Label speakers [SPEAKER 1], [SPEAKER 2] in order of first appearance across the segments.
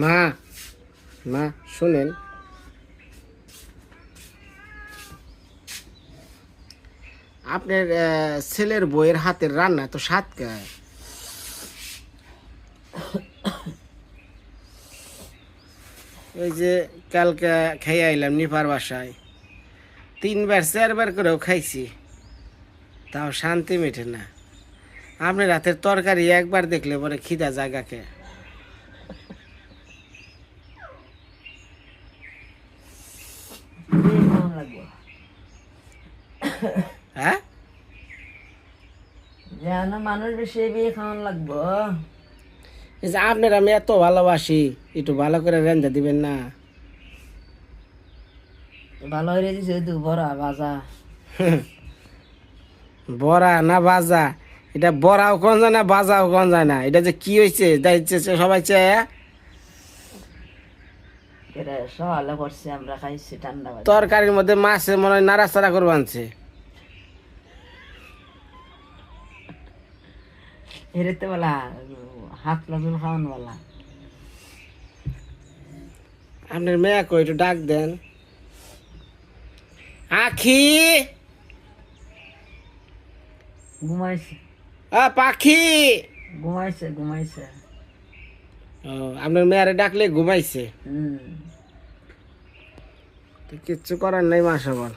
[SPEAKER 1] মা মা, শোনেন। আপনার ছেলের বইয়ের হাতের রান্না তো স্বাদ খায় ওই যে কালকে খাইয়ে আইলাম নিপার বাসায়। তিনবার, চারবার করেও খাইছি। তাও শান্তি মেটে না। আপনার রাতের তরকারি একবার দেখলে পরে খিদা জায়গাকে
[SPEAKER 2] লাগবো
[SPEAKER 1] হ্যাঁ?
[SPEAKER 2] যেন মানুষ বেশি বিয়ে খাওয়ান লাগবো।
[SPEAKER 1] এই যে আপনার আমি এত ভালোবাসি একটু ভালো করে রেঞ্জা দিবেন না।
[SPEAKER 2] ভালো হয়ে দিছে বড়া বাজা।
[SPEAKER 1] বড়া না বাজা এটা বড়াও কোন যায় না বাজাও কোন যায় না। এটা যে কি হয়েছে সবাই চেয়ে
[SPEAKER 2] এটা সকালে করছি আমরা খাইছি ঠান্ডা বাজে
[SPEAKER 1] তরকারির মধ্যে মাছে মনে হয় নাড়াচাড়া করে আনছে।
[SPEAKER 2] হেরেতে বলা হাত লাগুন খাওয়ান বলা।
[SPEAKER 1] আপনার মেয়ে কই একটু ডাক দেন। আখি!
[SPEAKER 2] ঘুমাইছে।
[SPEAKER 1] আ পাখি!
[SPEAKER 2] ঘুমাইছে ঘুমাইছে।
[SPEAKER 1] আপনার মেয়ারে ডাকলে ঘুমাইছে? কিচ্ছু করার নাই মা সবার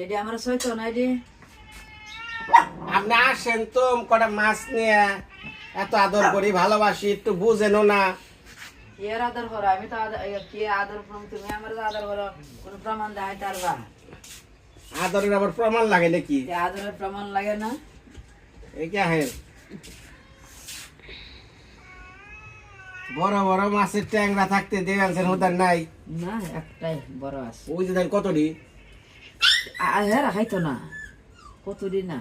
[SPEAKER 2] এটি আমার সইতো না এটি
[SPEAKER 1] আপনি আসেন তো কটা মাছ নিয়ে এত আদর করি ভালোবাসি একটু বুঝেনও না।
[SPEAKER 2] এর আদর করো আমি তো এ, কে আদর তুমি? আমার আদর করো কোনো প্রমাণ দেখাই পারবা
[SPEAKER 1] আদরের আবার প্রমাণ লাগে নাকি?
[SPEAKER 2] যে আদরের প্রমাণ লাগে না।
[SPEAKER 1] এই কে হেন বড় বড় মাছের ট্যাংরা থাকতে দেবেন ওদের নাই।
[SPEAKER 2] না একটাই বড় আছে।
[SPEAKER 1] ওই যে কতটি?
[SPEAKER 2] হ্যাঁ রাখাইতো না। কতদিন না?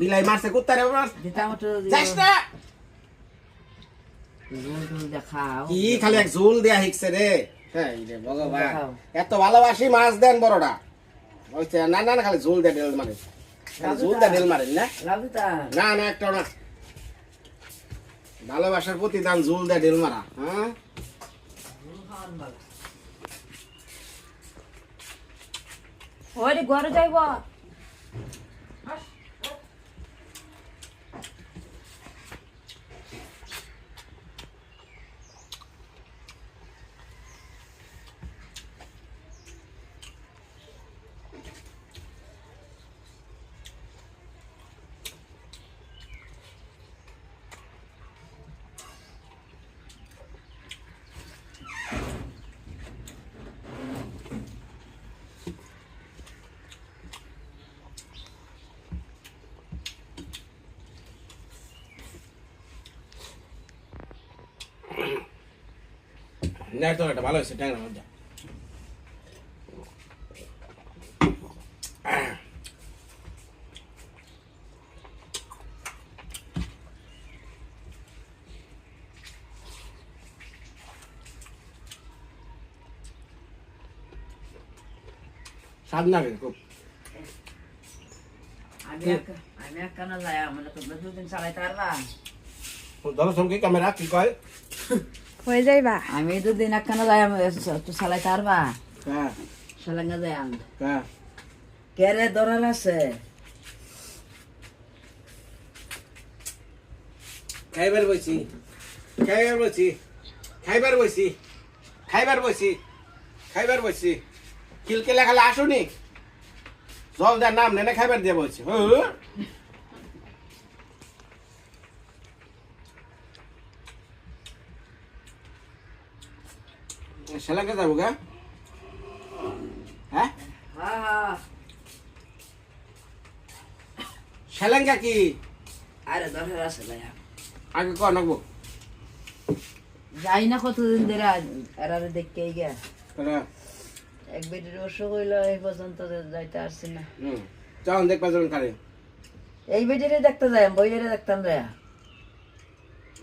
[SPEAKER 1] বিলাই মারছে কুত্তারে মাছ
[SPEAKER 2] দিতাম একটু
[SPEAKER 1] যাস না!
[SPEAKER 2] ঝোল টোল দেখাও।
[SPEAKER 1] কি খালি এক ঝুল দেয়া হিকছে রে? এই রে ভগবান। এত ভালোবাসি মাছ দেন বড়টা না না না খালি ঝুল দেয় ডেল মারে। ঝুল দেয় ডেল মারেন না? না না একটা না। ভালোবাসার প্রতিদান ঝুল দেয় ডেল মারা হ্যাঁ?
[SPEAKER 2] ওই ঘরে যাইব
[SPEAKER 1] না তো একটা ভালো হয়েছে ট্যাংরা মজা স্বাদ না খুব।
[SPEAKER 2] আমি
[SPEAKER 1] ধরো সঙ্গে ক্যামেরা কি কয়?
[SPEAKER 3] হয়ে যাইবা?
[SPEAKER 2] আমি দুদিন একখানা যাই আমি চালাইতে পারবা
[SPEAKER 1] হ্যাঁ
[SPEAKER 2] সালাঙ্গা যাই
[SPEAKER 1] হ্যাঁ
[SPEAKER 2] কেরে? দরার আছে?
[SPEAKER 1] খাইবার বইছি। খাইবার বইছি। খাইবার বইছি। খাইবার বইছি। খাইবার বইছি। খিলকে লেখালে আসুনি? জল দেওয়ার নাম নেনে খাবার দিয়ে বলছি হু। শ্রীলঙ্কা যাব গা। হ্যাঁ?
[SPEAKER 2] হ্যাঁ হ্যাঁ
[SPEAKER 1] কি?
[SPEAKER 2] আরে দরকার আছে ভাই
[SPEAKER 1] আগে ক নাকবো।
[SPEAKER 2] যাই না কতদিন ধরে এরা দেখতে গিয়া। এক বেটির অসুখ হইল এই পর্যন্ত যাইতে আসছি না।
[SPEAKER 1] যখন দেখবা যখন কারে
[SPEAKER 2] এই বেটিরে দেখতে যাই বইয়েরে দেখতাম রে।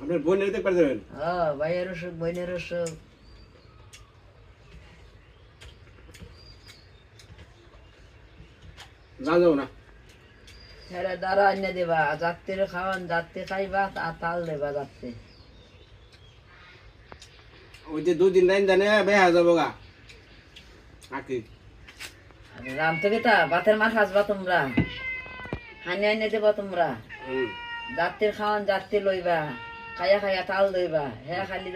[SPEAKER 1] আপনার বোনের দেখবার যাবেন
[SPEAKER 2] হ্যাঁ ভাইয়ের অসুখ বোনের অসুখ।
[SPEAKER 1] যা যাব না।
[SPEAKER 2] হেরা দ্বারা আনিয়ে দেবা। যাত্রীর খাওয়ান যাত্রী খাইবা আর তাল দেবা যাত্রী।
[SPEAKER 1] ওই যে দুদিন টাইম জানে বেহা যাব গা। আকি
[SPEAKER 2] রাম তা বাতের মাছ আসবা তোমরা। হানি আনিয়ে দেবা তোমরা। যাত্রীর খাওয়ান যাত্রী লইবা। খাইয়া খাইয়া তাল দইবা হ্যাঁ খালি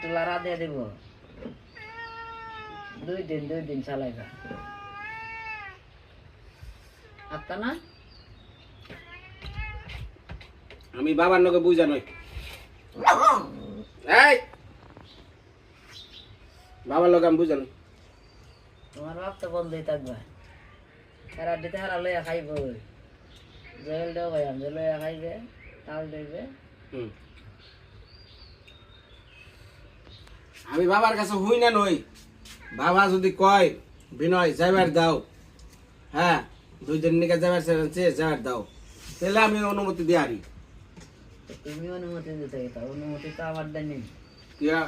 [SPEAKER 2] তোলারা দিয়ে দেব। দুই দিন দুই দিন চালাইবা। আত্মা না?
[SPEAKER 1] আমি বাবার নকে বুঝা নই। এই! বাবার লোক আমি বুঝা নই।
[SPEAKER 2] তোমার বাপ তো বন্ধই থাকবা। হেরা দিতে হেরা লইয়া খাইব। জয়েল দেও ভাই আমি লইয়া খাইবে তাল দেবে
[SPEAKER 1] হুম। আমি বাবার কাছে হই না নই। বাবা যদি কয় বিনয় যাইবার দাও। হ্যাঁ? দুই দিন নিকে যাবার চেয়ে যাবার দাও। তাহলে আমি অনুমতি দিয়ারি
[SPEAKER 2] তো তুমি অনুমতি দিতে অনুমতি তো আমার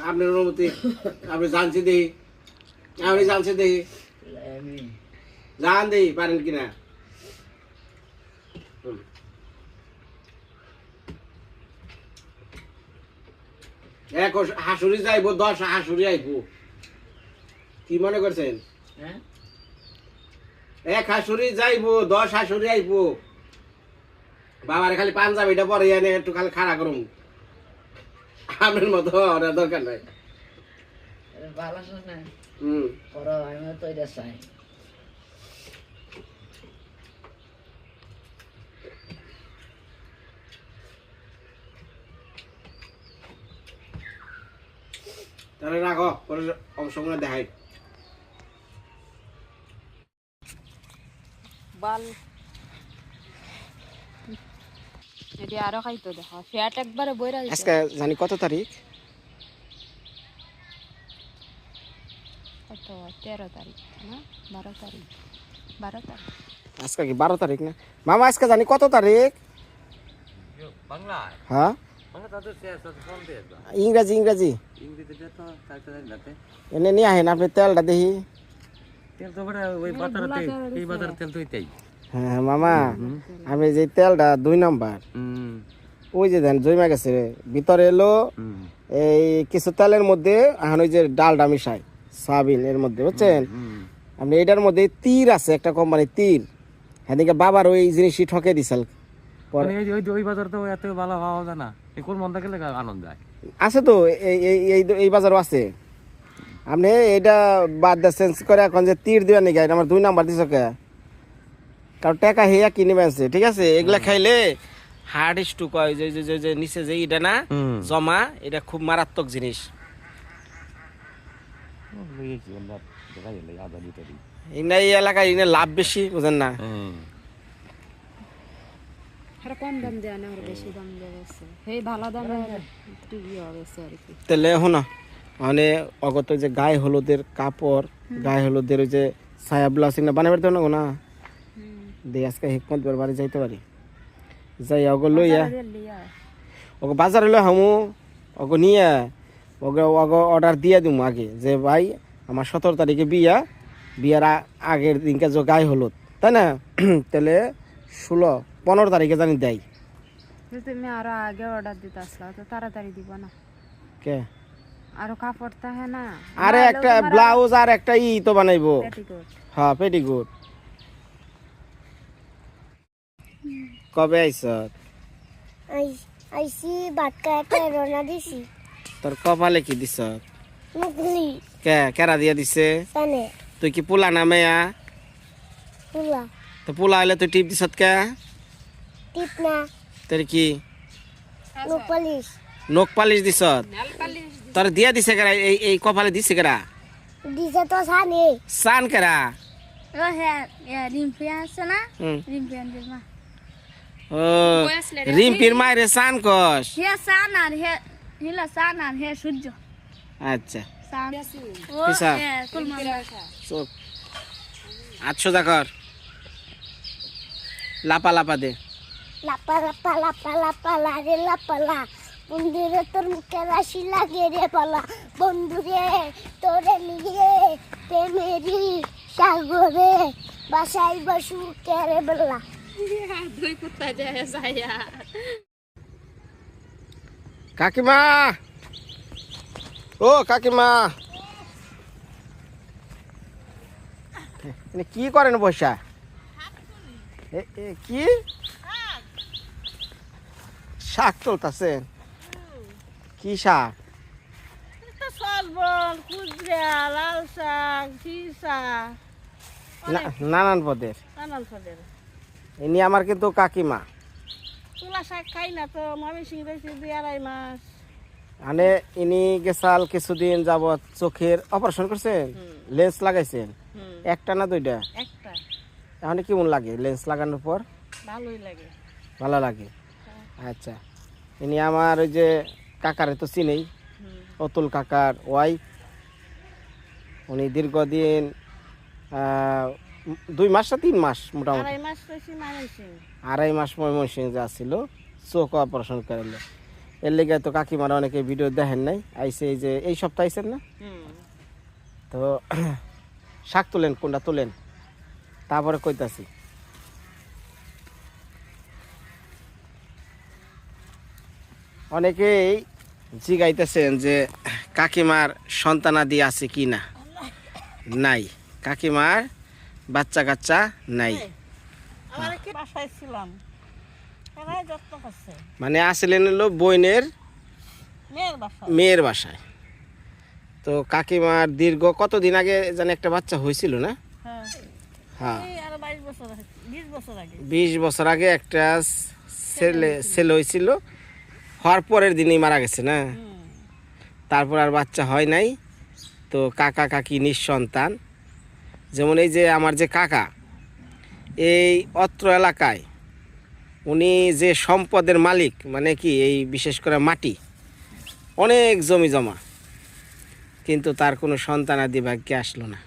[SPEAKER 1] আপনার অনুমতি? আপনি জানছি দেই। আমি জানছি দেই। জান দেই পারেন কিনা। এক হাসুরি যাইবো দশ হাসুরি আইবো। কি মনে করছেন?
[SPEAKER 2] হ্যাঁ?
[SPEAKER 1] এক হাসুরি যাইবো দশ হাসুরি আইবো। বাবার খালি পাঞ্জাবিটা পরে এনে একটু খালি খাড়া করুন আপনার মতো ওরা দরকার নাই।
[SPEAKER 2] ভালো শোনে
[SPEAKER 1] হুম।
[SPEAKER 2] তো এটা চাই।
[SPEAKER 1] তাহলে রাখো পরে অংশগ্রহণ দেখাই।
[SPEAKER 3] বাল। এটি আরও খাইতো দেখো ফ্যাট একবারে বইরা দিছে।
[SPEAKER 1] আজকে জানি কত তারিখ?
[SPEAKER 3] কত? তেরো তারিখ না? বারো তারিখ। বারো তারিখ।
[SPEAKER 1] আজকে কি বারো তারিখ না? মামা আজকে জানি কত তারিখ?
[SPEAKER 4] বাংলা?
[SPEAKER 1] হ্যাঁ?
[SPEAKER 4] বাংলা তাদের শেষ আছে ফোন দিয়ে দাও।
[SPEAKER 1] ইংরাজি ইংরাজি।
[SPEAKER 4] ইংরেজিতে তো থাকতে জানি না
[SPEAKER 1] এনে নিয়ে আহেন আপনি তেলটা দেখি।
[SPEAKER 4] তেল তো ওই বাজারে এই বাজারে তেল তো এটাই
[SPEAKER 1] হ্যাঁ মামা আমি যে তেলটা দুই নাম্বার ওই যে দেন জমা গেছে ভিতরে এলো এই কিছু তেলের মধ্যে এখন ওই যে ডালটা মিশাই সয়াবিন এর মধ্যে বুঝছেন? আপনি এটার মধ্যে তীর আছে একটা কোম্পানি তীর। হ্যাঁ বাবার ওই জিনিসই ঠকে দিছাল
[SPEAKER 4] মানে এই ওই ওই বাজার তো এত ভালো হওয়া যায় না। এই কোন মন্দা আনন্দ
[SPEAKER 1] আছে তো এই বাজারও আছে। আপনি এটা বাদ দিয়ে চেঞ্জ করে এখন যে তীর দিবেন নাকি? এটা আমার দুই নাম্বার দিছ কে? কারণ টাকা হেয়া কিনে বেনছে ঠিক আছে? এগুলা খাইলে হার্ড স্টুক হয় যে যে যে- নিচে যে এটা না জমা এটা খুব মারাত্মক জিনিস। ইনা এই এলাকায় ইনে লাভ বেশি বুঝেন না?
[SPEAKER 4] হুম।
[SPEAKER 3] এটা
[SPEAKER 1] মানে অগত যে গায়ে হলুদের কাপড় গায়ে হলুদের ওই যে ছায়া ব্লাউজ না বানাবার তো না? না দিয়ে আজকে হিকমত বাড়ি যাইতে পারি। যাই অগো লইয়া। ওকে বাজারে লই হামু ওকে নিয়ে। ওকে ওকে অর্ডার দিয়ে দিমু আগে যে ভাই আমার সতেরো তারিখে বিয়া। বিয়ার আগের দিনকে যে গায়ে হলুদ তাই না? তাহলে ষোলো পনেরো তারিখে জানি দেয়।
[SPEAKER 3] তুমি আরও আগে অর্ডার দিতে আসলা তো তাড়াতাড়ি দিব না।
[SPEAKER 1] কে?
[SPEAKER 3] আরও কাপড় থাকে না।
[SPEAKER 1] আরে একটা ব্লাউজ আর একটা ই তো বানাইবো। হ্যাঁ পেটিকুট কবে আইস
[SPEAKER 5] আইসি ভাত খাইতে রওনা দিছি।
[SPEAKER 1] তোর কপালে কি দিস
[SPEAKER 5] মুগলি
[SPEAKER 1] কে কেরা দিয়া দিছে?
[SPEAKER 5] সানে
[SPEAKER 1] তুই কি পোলা না মেয়া?
[SPEAKER 5] ফুলা
[SPEAKER 1] তো পোলা হইলে তুই টিপ দিছত কে?
[SPEAKER 5] টিপ না।
[SPEAKER 1] তোর কি?
[SPEAKER 5] No police.
[SPEAKER 1] নখ পালিশ দিছত? তোর দিয়া দিছে কেরা? এই এই কপালে দিছে কেরা?
[SPEAKER 5] দিছে তো সানি।
[SPEAKER 1] সান কেরা?
[SPEAKER 6] ও হ্যাঁ হ্যাঁ রিম্পি আছে না। রিম্পি আন্টির মা।
[SPEAKER 1] ও রিম্পির মায়ের সান কস।
[SPEAKER 6] হে সান আর হে হিলা সান আর হে সূর্য।
[SPEAKER 1] আচ্ছা।
[SPEAKER 6] সান। ও
[SPEAKER 1] কিসা?
[SPEAKER 6] হে কুলমান
[SPEAKER 1] চোখ আটশো কর লাপা লাপা দে।
[SPEAKER 5] লাপা লাপা লাপা লাপা লারে লাপালা বন্ধুরে তোর মুখে রাশি লাগে রে পালা বন্ধুরে তোরে নিয়ে প্রেমেরি সাগরে বাসাই বসু কেরে বেলা।
[SPEAKER 3] দুই কুত্তা যায় যাইয়া
[SPEAKER 1] কাকিমা! ও কাকিমা! কি করেন বসা? কি? শাক তুলতাছেন? কি শাক?
[SPEAKER 2] লাল শাক
[SPEAKER 1] নানান পদের।
[SPEAKER 2] নানান ফলের
[SPEAKER 1] ইনি আমার কিন্তু কাকিমা।
[SPEAKER 2] তুলা শাক খাই না তো মামি সিং রয়েছে দুই আড়াই মাস।
[SPEAKER 1] মানে ইনি গেছাল কিছুদিন যাবৎ চোখের অপারেশন করছেন লেন্স লাগাইছেন। একটা না দুইটা?
[SPEAKER 2] একটা।
[SPEAKER 1] এখন কেমন লাগে লেন্স লাগানোর পর?
[SPEAKER 2] ভালোই লাগে।
[SPEAKER 1] ভালো লাগে। আচ্ছা। ইনি আমার ওই যে কাকারে তো চিনেই। অতুল কাকার ওয়াইফ উনি দীর্ঘদিন দুই মাস না তিন মাস মোটামুটি?
[SPEAKER 2] আড়াই মাস
[SPEAKER 1] ময়মনসিং যা ছিল চোখ অপারেশন করাইলে। এর লেগে তো কাকিমারা অনেকে ভিডিও দেখেন নাই আইসে এই যে এই সপ্তাহ আইসেন না? তো শাক তোলেন কোনটা তোলেন? তারপরে কইতাছি। অনেকেই জিগাইতেছেন যে কাকিমার সন্তানাদি আছে কি না? নাই। কাকিমার বাচ্চা কাচ্চা নাই মানে আসলেন হলো বইনের
[SPEAKER 2] মেয়ের
[SPEAKER 1] বাসায়। তো কাকিমার দীর্ঘ কতদিন আগে যেন একটা বাচ্চা হয়েছিল না?
[SPEAKER 2] হ্যাঁ।
[SPEAKER 1] হ্যাঁ।
[SPEAKER 2] বিশ বছর আগে।
[SPEAKER 1] একটা ছেলে ছেলে হয়েছিল। হওয়ার পরের দিনই মারা গেছে না? তারপর আর বাচ্চা হয় নাই। তো কাকা কাকি নিঃসন্তান। যেমন এই যে আমার যে কাকা এই অত্র এলাকায় উনি যে সম্পদের মালিক মানে কি এই বিশেষ করে মাটি অনেক জমি জমা। কিন্তু তার কোনো সন্তান আদি ভাগ্যে আসলো না।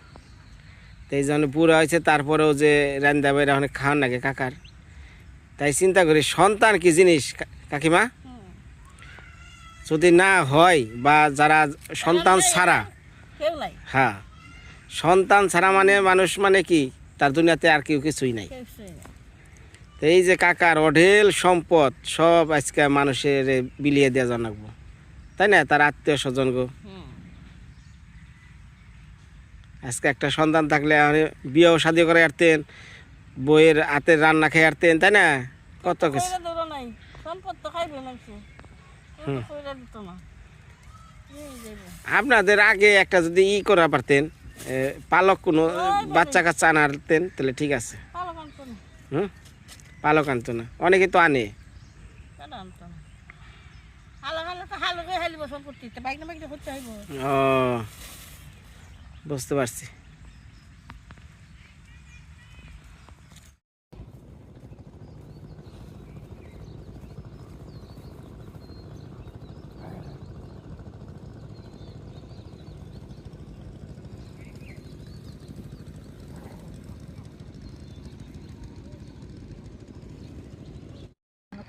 [SPEAKER 1] তো এই জন্য বুড়ো হয়েছে তারপরেও যে রান্দা বাইরা অনেক খাওয়ান লাগে কাকার। তাই চিন্তা করি সন্তান কি জিনিস? কাকিমা? যদি না হয় বা যারা সন্তান ছাড়া হ্যাঁ সন্তান ছাড়া মানে মানুষ মানে কি? তার দুনিয়াতে আর কেউ কিছুই নাই। এই যে কাকার অঢেল সম্পদ সব আজকে মানুষের বিলিয়ে দেওয়া জানাব। তাই না? তার আত্মীয় স্বজন গো। আজকে একটা সন্তান থাকলে বিয়েও শাদি করে আসতেন বইয়ের হাতের রান্না খেয়ে আসতেন তাই না? কত কিছু।
[SPEAKER 2] সম্পদ তো খাইবে
[SPEAKER 1] আপনাদের আগে একটা যদি ই করা পারতেন পালক কোনো বাচ্চা কাচ্চা আনারতেন তাহলে ঠিক আছে। হুম? পালক আনতো না। অনেকে তো আনে।
[SPEAKER 2] বুঝতে আনতো না হালো হালো তো হালো করে হালিব সম্পত্তিতে বাইক না বাইক হচ্ছে হইব
[SPEAKER 1] ও বুঝতে পারছি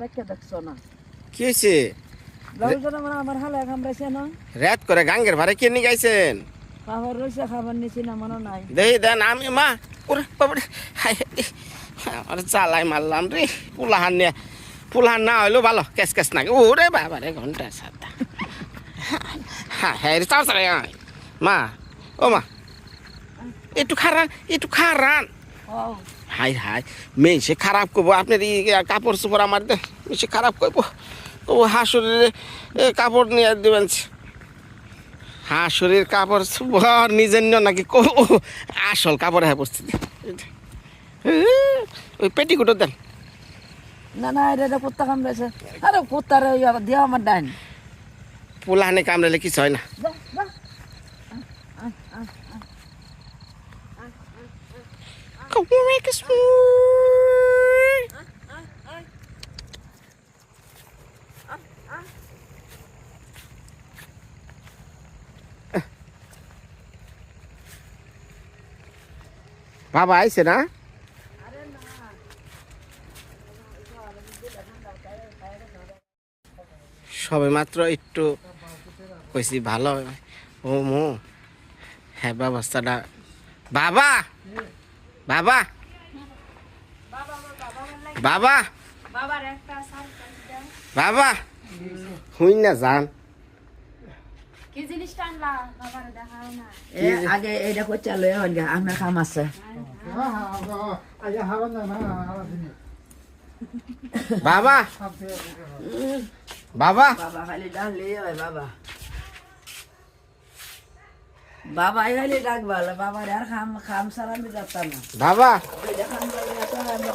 [SPEAKER 2] তাকে দেখছ না?
[SPEAKER 1] কি হয়েছে
[SPEAKER 2] লোকজন আমার আমার হালে কামড়াইছে না?
[SPEAKER 1] রাত করে গাঙ্গের ভাড়া কে নিয়ে গাইছেন?
[SPEAKER 2] খাবার রয়েছে খাবার নিছি না মনে নাই।
[SPEAKER 1] দেখি দেন আমি মা ওরে বাবারে আমার চালাই মারলাম রে পুলাহান নিয়ে। পুলাহান না হইল ভালো কেস কেস না ওরে বাবারে ঘণ্টা সাতটা। হ্যাঁ হ্যাঁ রে চাও চালাই মা ও মা একটু খারান একটু খারান
[SPEAKER 2] ও
[SPEAKER 1] হাই হাই। মেয়ে সে খারাপ করব। আপনার এই কাপড় চোপড় আমার দে। সে খারাপ করব। ও হাঁসুরের কাপড় নিয়ে দেবেন। হাঁসুরের কাপড় চোপড় নিজের নিয়ে নাকি কো আসল কাপড় হ্যাঁ পড়ছে ওই পেটিকুটো দেন।
[SPEAKER 2] না না এটা এটা কুত্তা কামড়েছে আরে কুত্তার দিয়ে আমার ডাইন।
[SPEAKER 1] পোলা হানে কামড়ালে কিছু হয় না। Smooth. বাবা আইছে না সবে মাত্র একটু কইছি ভালো ও মো হ্যাঁ ব্যবস্থাটা বাবা! বাবা। বাবা। বাবা। হুই না যান
[SPEAKER 6] কি জিনিসটা আনলা বাবার দেখাও না।
[SPEAKER 2] এ আগে এইটা করছে লয়ে হন গে আমার কাম আছে।
[SPEAKER 1] বাবা। বাবা।
[SPEAKER 2] বাবা। খালি ডাক লিয়ে বাবা। বাবা বাবার আর খাম খাম সারা আমি যাতাম না।
[SPEAKER 1] বাবা?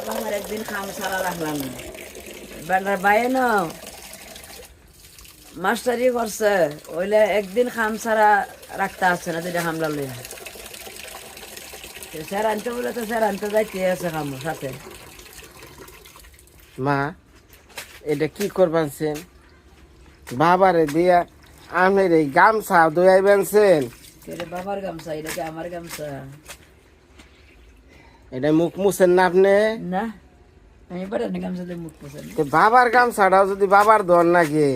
[SPEAKER 2] বাবার একদিন খাম সারা রাখলাম না। বেটার বাইরে ন মাস্টারি করছে ওইলে একদিন খাম সারা রাখতে আসছে না যেটা খামলা লইয়া। স্যার আনতে বলে তো স্যার আনতে যাইতে আছে খাম সাথে।
[SPEAKER 1] মা এটা কি করবানছেন বাবারে দিয়া আমের এই গামছা দয়াইবেনছেন
[SPEAKER 2] কেটে বাবার গামছা এটা কি আমার গামছা?
[SPEAKER 1] এটা মুখ মুছেন না আপনি?
[SPEAKER 2] না আমি পারে গামছা দিয়ে মুখ পোষেন
[SPEAKER 1] বাবার গামছাটাও যদি বাবার দর নাকি?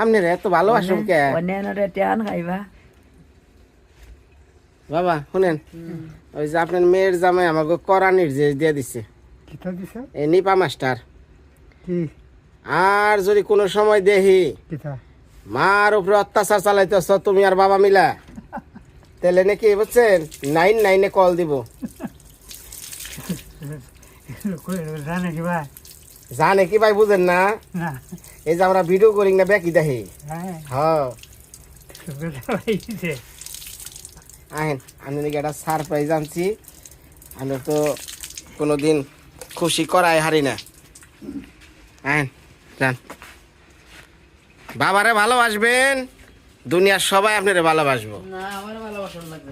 [SPEAKER 1] আপনি এত ভালোবাসুন কে?
[SPEAKER 2] অন্যান্য টেয়ান খাইবা।
[SPEAKER 1] বাবা শুনেন। ওই যে আপনার মেয়ের জামাই আমাকে করা নির্দেশ দিয়ে দিছে। এই নিপা মাস্টার। আর যদি কোনো সময় দেখি
[SPEAKER 7] কিতা?
[SPEAKER 1] মার উপরে অত্যাচার চালাইতেছ তুমি আর বাবা মিলা। তাহলে নাকি বুঝছেন নাইন নাইনে কল দিব।
[SPEAKER 7] জানে
[SPEAKER 1] কি ভাই? বুঝেন না? এই যে আমরা ভিডিও করি না বেকি দেখি।
[SPEAKER 7] হ্যাঁ।
[SPEAKER 1] আহেন আমি নাকি একটা সারপ্রাইজ আনছি। আমি তো কোনোদিন খুশি করাই হারি না। আহেন যান। বাবারে ভালোবাসবেন। দুনিয়ার সবাই আপনারে ভালোবাসবো।
[SPEAKER 2] না আমার ভালোবাসন লাগবে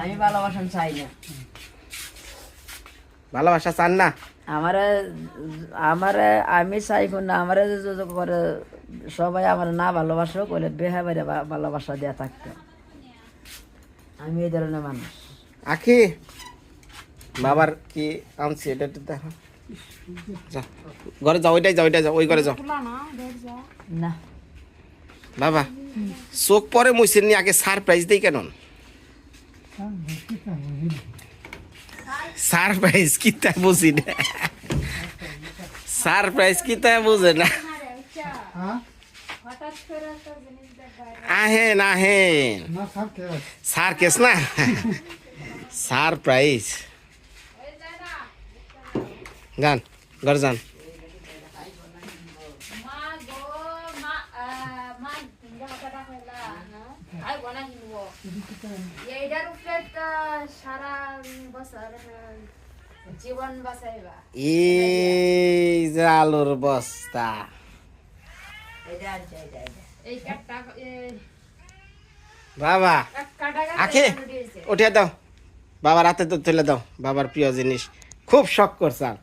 [SPEAKER 2] আমি ভালোবাসন চাই না।
[SPEAKER 1] ভালোবাসা চান না?
[SPEAKER 2] আমার আমার আমি চাই না আমার করে সবাই আমার না ভালোবাসো কইলে দেয়া থাকতো। আমি এই ধরনের মানুষ।
[SPEAKER 1] আখি বাবার কি আনছি এটা একটু দেখো। ঘরে যাও ওইটাই যাও ওইটাই যাও ওই ঘরে যাও।
[SPEAKER 2] না।
[SPEAKER 1] বাবা, চোখ পরে মুছেন নি আগে সারপ্রাইজ দিই কেন সারপ্রাইজ কিতা বুঝি না। সারপ্রাইজ কিতা বুঝে না। আহেন আহেন।
[SPEAKER 7] না সব কে
[SPEAKER 1] সার্কেস না? সারপ্রাইজ গান, ঘর যান
[SPEAKER 6] মা গো মা আহ, মা কিনবো হাতাটা হইলা হ্যাঁ আই বনা কিনবো এইটার উপরে সারা বছর জীবন বাঁচাইবা।
[SPEAKER 1] এই যে আলুর বস্তা।
[SPEAKER 2] এটা এটা, এটা।
[SPEAKER 6] এই
[SPEAKER 1] বাবা আখি উঠিয়ে দাও। বাবার হাতে তো তুলে দাও বাবার প্রিয় জিনিস। খুব শখ করছে আর।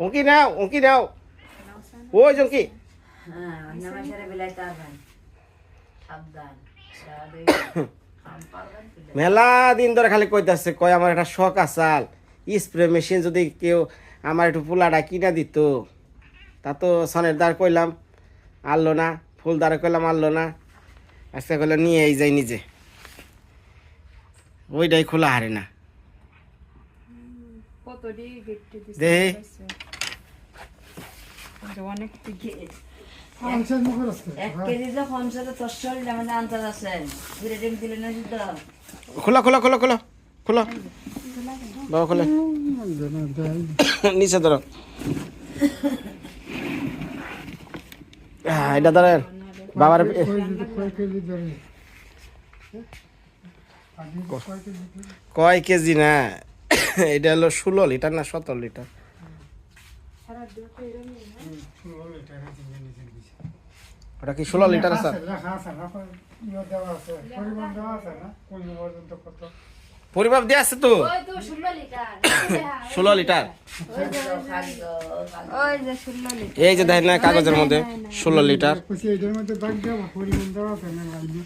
[SPEAKER 1] উঁকি নাও উঁকি নাও। ওই জঙ্কি
[SPEAKER 2] হ্যাঁ?
[SPEAKER 1] মেলা দিন ধরে খালি কইতাছে কয় আমার একটা শখ আসাল। স্প্রে মেশিন যদি কেউ আমার একটু ফুলাটা কিনা দিত তা তো সনের দ্বার কইলাম আনলো না ফুল দ্বারা কইলাম আনলো না। আজকে কইলে নিয়ে এই যাই নিজে। ওইটাই খোলা হারে না। দেহে
[SPEAKER 3] অনেক
[SPEAKER 1] খোলা খোলা খোলা খোলা খোলা। বাবা খোলে। নিচে ধরো। আহ, এটা ধরেন বাবার?
[SPEAKER 7] কয় কেজি
[SPEAKER 1] না? এটা হলো ষোলো লিটার না সতেরো লিটার
[SPEAKER 7] ষোলো লিটার আছে জিনিসের বিষয়।
[SPEAKER 1] ওটা কি ষোলো লিটার
[SPEAKER 7] আছে, আছে না, ইয়ে দেওয়া আছে।
[SPEAKER 1] পরিমাপ দিয়ে আছে তো?
[SPEAKER 6] ষোলো লিটার।
[SPEAKER 1] ষোলো লিটার?
[SPEAKER 3] ওই যে ষোলো লিটার।
[SPEAKER 1] এই যে দেখেন না কাগজের মধ্যে ষোলো লিটার?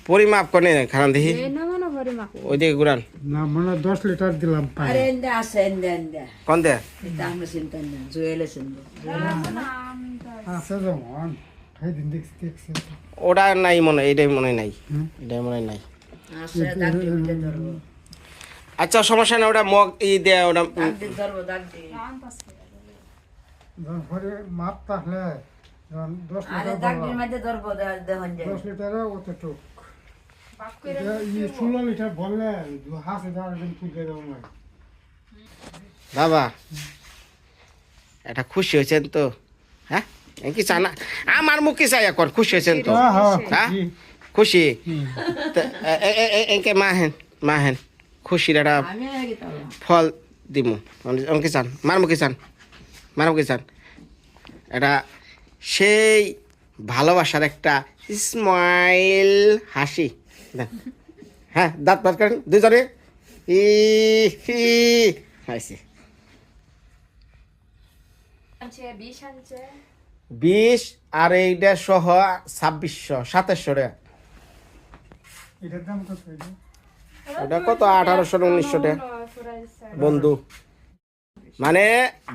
[SPEAKER 1] পরিমাপ করে খারান দেখি।
[SPEAKER 3] মানে মাখো
[SPEAKER 1] ওইদিকে ঘুরান।
[SPEAKER 7] না মনে দশ লিটার দিলাম
[SPEAKER 1] কোন দে?
[SPEAKER 7] আছে দেখছি
[SPEAKER 1] ওটা নাই মনে হয়, এটাই মনে হয় নাই। এটাই মনে হয় নাই। আচ্ছা সমস্যা নেই ওটা মগ ই দেয় ওটা
[SPEAKER 7] মাপ তাহলে দশ লিটার অতটুক ইয়ে ষোলো লিটার বললে হাসে দেওয়ার তুলে দেবো
[SPEAKER 1] বাবা এটা খুশি হয়েছেন তো হ্যাঁ? কি চানা আমার মুখে চাই এখন খুশি হয়েছেন তো? হ্যাঁ খুশি? এ- এ- এ- একে মাহেন মাহেন খুশির একটা ফল দিমু। অঙ্কে চান মার মুখে চান মার মুখে চান। এটা সেই ভালোবাসার একটা স্মাইল হাসি। হ্যাঁ দাঁত বাদ করেন দুজনে ই হাসি।
[SPEAKER 6] বিষ আনছে।
[SPEAKER 1] বিশ আর এইটা সহ ছাব্বিশশো সাতাশশো টাকা।
[SPEAKER 7] এটার দাম কত এটা?
[SPEAKER 1] কত? আঠারোশো উনিশশো টাকা। বন্ধু মানে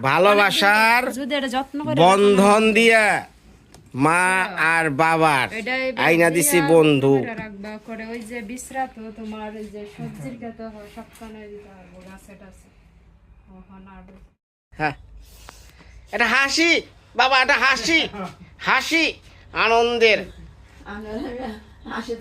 [SPEAKER 1] ভালোবাসার
[SPEAKER 3] যদি এটা যত্ন করে
[SPEAKER 1] বন্ধন দিয়া মা আর বাবার আইনা দিছি বন্ধু।
[SPEAKER 3] করে ওই যে বিশ্রাত তোমার ওই যে সবজির খেত সবখানে দিতে পারব গাছে টাছে।
[SPEAKER 1] হ্যাঁ। এটা হাসি। বাবা এটা হাসি। হাসি আনন্দের।
[SPEAKER 2] হাসি